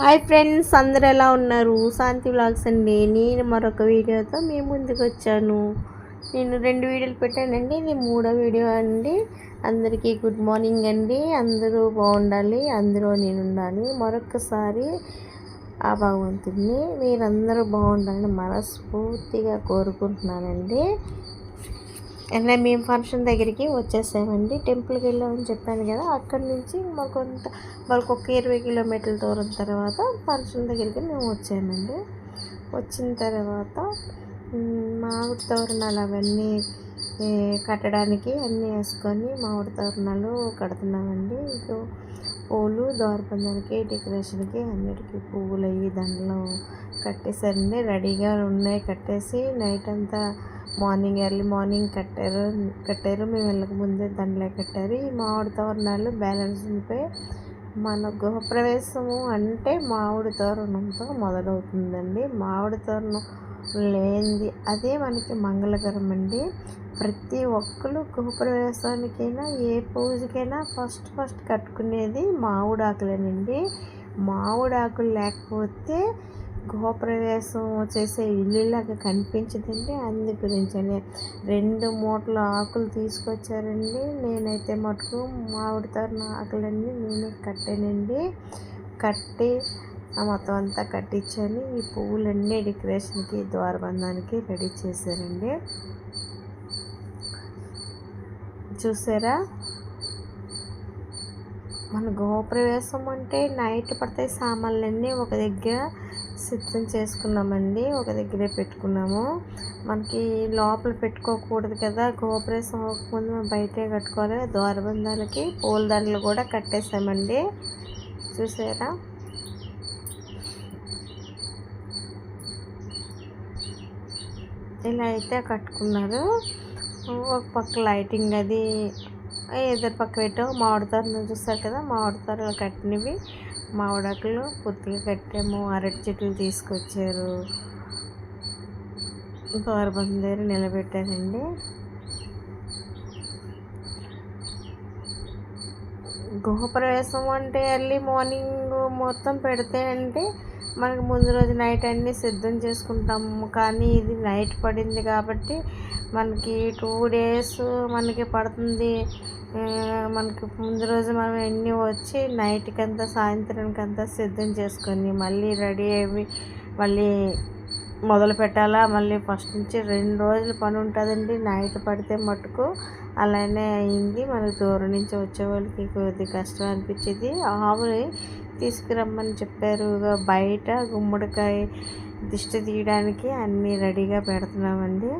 Hi friends అందరు ఎలా ఉన్నారు? శాంతి వ్లాగ్స్ అండి. నేను మరొక వీడియోతో మీ ముందుకు వచ్చాను. నేను రెండు వీడియోలు పెట్టానండి. ఇది మూడో వీడియో అండి. అందరికీ గుడ్ మార్నింగ్ అండి. అందరూ బాగుండాలి. అందరూ నేను ఉండాలి. మరొకసారి ఆ భగవంతుడిని మీరందరూ బాగుండాలని మనస్ఫూర్తిగా కోరుకుంటున్నానండి. అలా మేము ఫంక్షన్ దగ్గరికి వచ్చేసామండి. టెంపుల్కి వెళ్ళామని చెప్పాను కదా అక్కడి నుంచి మాకు కొంత వాళ్ళకి ఒక ఇరవై కిలోమీటర్ల దూరం తర్వాత ఫంక్షన్ దగ్గరికి మేము వచ్చామండి. వచ్చిన తర్వాత మామిడి తోరణాలు అవన్నీ కట్టడానికి అన్నీ వేసుకొని మామిడి తోరణాలు కడుతున్నామండి. ఇంకా పూలు దోరపందానికి డెకరేషన్కి అన్నిటికీ పువ్వులు అయ్యి దండలు కట్టేసారండి రెడీగా ఉన్నాయి. కట్టేసి నైట్ అంతా మార్నింగ్ ఎర్లీ మార్నింగ్ కట్టారు. కట్టారు. మేము వెళ్ళక ముందే దండలే కట్టారు. ఈ మామిడి తోరణాలు బ్యాలెన్స్ ఉంటే మన గృహప్రవేశము అంటే మామిడి తోరణంతో మొదలవుతుందండి. మామిడి తోరణం లేనిది అదే మనకి మంగళకరం అండి. ప్రతి ఒక్కరు గృహప్రవేశానికైనా ఏ పూజకైనా ఫస్ట్ ఫస్ట్ కట్టుకునేది మామిడాకులేనండి. మామిడాకులు లేకపోతే గృహప్రవేశం చేసే ఇల్లులాగా కనిపించదండి. అందు గురించనే రెండు మూటల ఆకులు తీసుకొచ్చారండి. నేనైతే మటుకు మామిడి తరిన ఆకులన్నీ నేను కట్టానండి. కట్టి ఆ మొత్తం అంతా కట్టించాను. ఈ పువ్వులన్నీ డెకరేషన్కి ద్వారబంధానికి రెడీ చేశారండి చూసారా? మన గృహప్రవేశం అంటే నైట్ పడతాయి సామాన్లన్నీ ఒక దగ్గర. సిద్ధం చేసుకున్నామండి. ఒక దగ్గరే పెట్టుకున్నాము. మనకి లోపల పెట్టుకోకూడదు కదా. గృహప్రవేశం అవ్వకముందు మనం బయటే కట్టుకోవాలి. ద్వారబంధాలకి పూలదండలు కూడా కట్టేసామండి. చూసారా? ఇలా అయితే కట్టుకున్నారు. ఒక పక్క లైటింగ్ అది ఎదురు పక్క పెట్టాం మామిడి తోరణం చూస్తారు కదా? మామిడి కట్టినవి. మామిడాకులు పూర్తిగా కట్టాము. అరటి చెట్లు తీసుకొచ్చారు. గౌరబంధం దగ్గర నిలబెట్టారండి గృహప్రవేశం అంటే ఎర్లీ మార్నింగ్ మొత్తం పెడితే అంటే మనకు ముందు రోజు నైట్ అన్నీ సిద్ధం చేసుకుంటాము. కానీ ఇది నైట్ పడింది కాబట్టి మనకి టూ డేస్ మనకి పడుతుంది. మనకి ముందు రోజు మనం ఎన్ని వచ్చి నైట్కి అంతా సాయంత్రానికి అంతా సిద్ధం చేసుకొని మళ్ళీ రెడీ అయ్యి మళ్ళీ మొదలు పెట్టాలా? మళ్ళీ ఫస్ట్ నుంచి రెండు రోజులు పని ఉంటుందండి. నైట్ పడితే మటుకు అలానే అయింది. మనకు దూరం నుంచి వచ్చే వాళ్ళకి కొద్ది కష్టం అనిపించేది. ఆవుని తీసుకురమ్మని చెప్పారు. బయట గుమ్మడికాయ దిష్టి తీయడానికి అన్నీ రెడీగా పెడుతున్నామండి.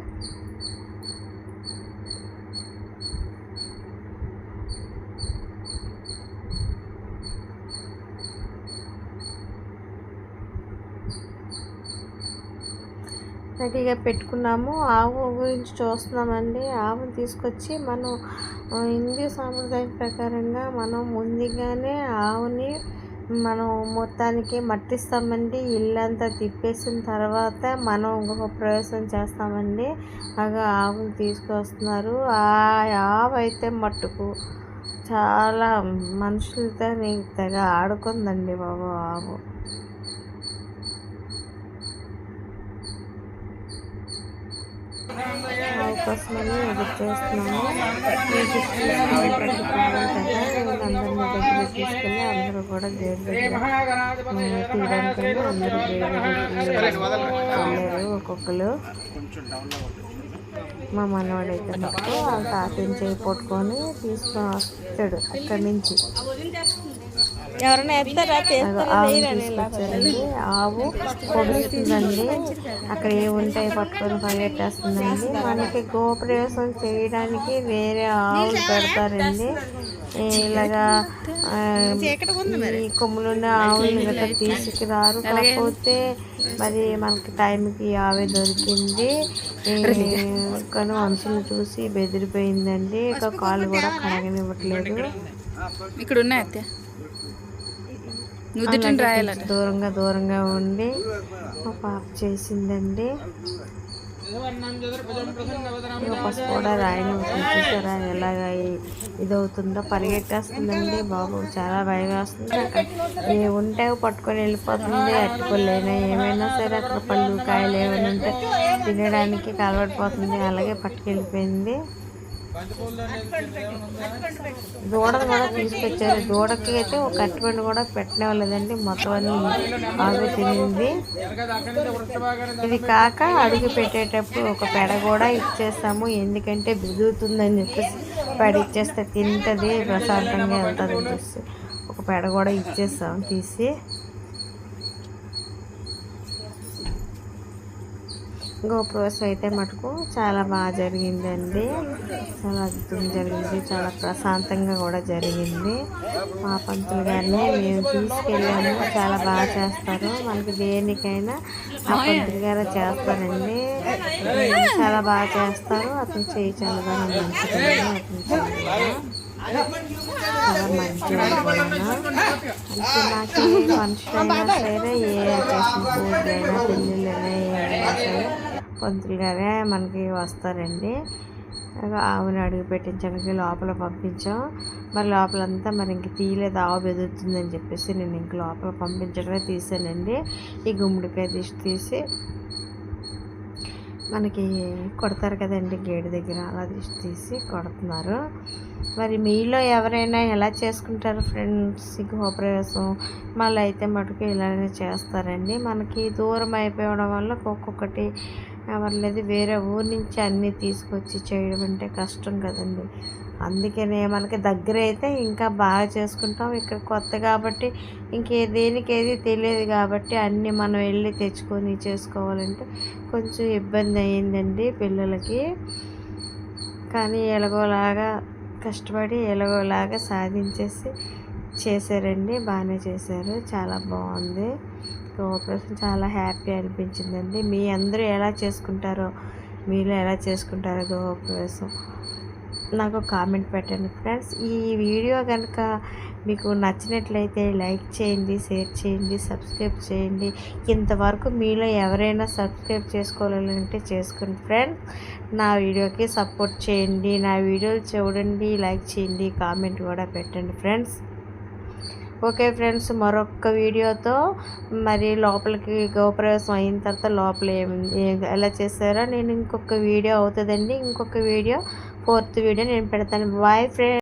రెడీగా పెట్టుకున్నాము. ఆవు గురించి చూస్తున్నామండి. ఆవును తీసుకొచ్చి మనం హిందూ సాంప్రదాయం ప్రకారంగా మనం ముందుగానే ఆవుని మనం మొత్తానికి మట్టిస్తామండి. ఇల్లంతా తిప్పేసిన తర్వాత మనం గృహప్రవేశం చేస్తామండి. అగా ఆవును తీసుకొస్తున్నారు. ఆ ఆవు అయితే మట్టుకు చాలా మనుషులతో తెగ ఆడుకుందండి బాబు ఆవు. అవకాశమని ఎదురు చేస్తున్నాము. మీకు చూసుకుని ప్రతి కావాలి కదా వీళ్ళందరినీ దగ్గర తీసుకెళ్ళి అందరూ కూడా దేవుడి దగ్గర ఆ, అందరూ గేట్ ఒక్కొక్కరు. మా మనవాడైతే నాకు ఆ తాతని చేయి పట్టుకొని తీసుకొని వస్తాడు అక్కడి నుంచి. ఆవు పొడుస్తుందండి అక్కడ ఏముంటాయి పట్టుకొని పరిగెట్టేస్తుందండి. మనకి గోప్రవేశం చేయడానికి వేరే ఆవులు పెడతారండి. ఇలాగా ఈ కొమ్ములున్న ఆవులు గట్రా తీసుకురారు. కాకపోతే మరి మనకి టైంకి ఆవే దొరికింది. ఈ, కానీ మనుషులు చూసి బెదిరిపోయిందండి. ఇక కాళ్ళు కూడా కడగనివ్వట్లేదు. ఇక్కడ ఉన్నాయి అత్య నుదుటిని రాయాలట దూరంగా దూరంగా ఉండి మా పాప చేసిందండి. పసుపు కూడా రాయని చూసారా ఎలాగ ఇదవుతుందో? పరిగెట్టేస్తుందండి బాబు. చాలా భయం వేస్తుంది. అక్కడ ఏ ఉంటే పట్టుకొని వెళ్ళిపోతుంది. అట్టుకోలేనా? ఏమైనా సరే అక్కడ పళ్ళు కాయలు ఏమైనా ఉంటే తినడానికి కలవడిపోతుంది అలాగే పట్టుకెళ్ళిపోయింది. దూడను కూడా తీసుకొచ్చారు. దూడకి అయితే ఒక అట్మెంట్ కూడా పెట్టనివ్వలేదండి మొత్తం అన్ని బాగా తినింది. ఇది కాక అడుగు పెట్టేటప్పుడు ఒక పెడ కూడా ఇచ్చేస్తాము. ఎందుకంటే బిగుతుందని చెప్పేసి పెడ ఇచ్చేస్తే తింటది ప్రశాంతంగా వెళ్తుందని అని చెప్పేసి ఒక పెడ కూడా ఇచ్చేస్తాం తీసి. గోప్రవేశం అయితే మటుకు చాలా బాగా జరిగిందండి. చాలా అద్భుతంగా జరిగింది. చాలా ప్రశాంతంగా కూడా జరిగింది. మా పంతులు గారిని మేము తీసుకెళ్ళాము. చాలా బాగా చేస్తారు. మనకి దేనికైనా ఆ పంతులు గారు చేస్తారండి. చాలా బాగా చేస్తారు. అతను చేయి చాలా బాగా మంచిది అతను చాలా మంచిగా నాకు మనుషులైనా సరే ఏ అకేషన్ అయినా పెళ్ళిళ్ళైనా ఏమైనా సరే. పంతులు గారే మనకి వస్తారండి. ఆవుని అడుగు పెట్టించడానికి లోపల పంపించాం. మరి లోపలంతా మరి ఇంక తీయలేదు ఆవు బెదురుతుందని చెప్పేసి నేను ఇంక లోపల పంపించడమే తీసానండి. ఈ గుమ్మడికాయ దిష్టి తీసి మనకి కొడతారు కదండి గేటు దగ్గర అలా దిష్టి తీసి కొడుతున్నారు. మరి మీలో ఎవరైనా ఎలా చేసుకుంటారు ఫ్రెండ్స్? గృహప్రవేశం మళ్ళీ అయితే మటుకు ఇలానే చేస్తారండి. మనకి దూరం అయిపోవడం వల్ల ఒక్కొక్కటి ఎవరిలేదు వేరే ఊరు నుంచి అన్నీ తీసుకొచ్చి చేయడం అంటే కష్టం కదండి. అందుకనే మనకి దగ్గర అయితే ఇంకా బాగా చేసుకుంటాం. ఇక్కడ కొత్త కాబట్టి ఇంకే దేనికి ఏది తెలియదు కాబట్టి అన్నీ మనం వెళ్ళి తెచ్చుకొని చేసుకోవాలంటే కొంచెం ఇబ్బంది అయ్యిందండి పిల్లలకి. కానీ ఎలాగోలాగా కష్టపడి ఎలాగోలాగా సాధించేసి చేశారండి. బాగానే చేశారు. చాలా బాగుంది. కోఆపరేషన్ చాలా హ్యాపీ అనిపించిందండి. మీ అందరూ ఎలా చేసుకుంటారో మీరు ఎలా చేసుకుంటారో గృహప్రవేశం నాకు కామెంట్ పెట్టండి ఫ్రెండ్స్ ఈ వీడియో కనుక మీకు నచ్చినట్లయితే లైక్ చేయండి షేర్ చేయండి సబ్స్క్రైబ్ చేయండి. ఇంతవరకు మీలో ఎవరైనా సబ్స్క్రైబ్ చేసుకోవాలంటే చేసుకోండి ఫ్రెండ్స్ నా వీడియోకి సపోర్ట్ చేయండి. నా వీడియోలు చూడండి లైక్ చేయండి కామెంట్ కూడా పెట్టండి ఫ్రెండ్స్ ఓకే ఫ్రెండ్స్ మరొక వీడియోతో మరి లోపలికి గోప్రవేశం అయిన తర్వాత లోపల ఏం ఎలా చేశారో నేను ఇంకొక వీడియో అవుతుందండి. ఇంకొక వీడియో ఫోర్త్ వీడియో నేను పెడతాను. Bye friends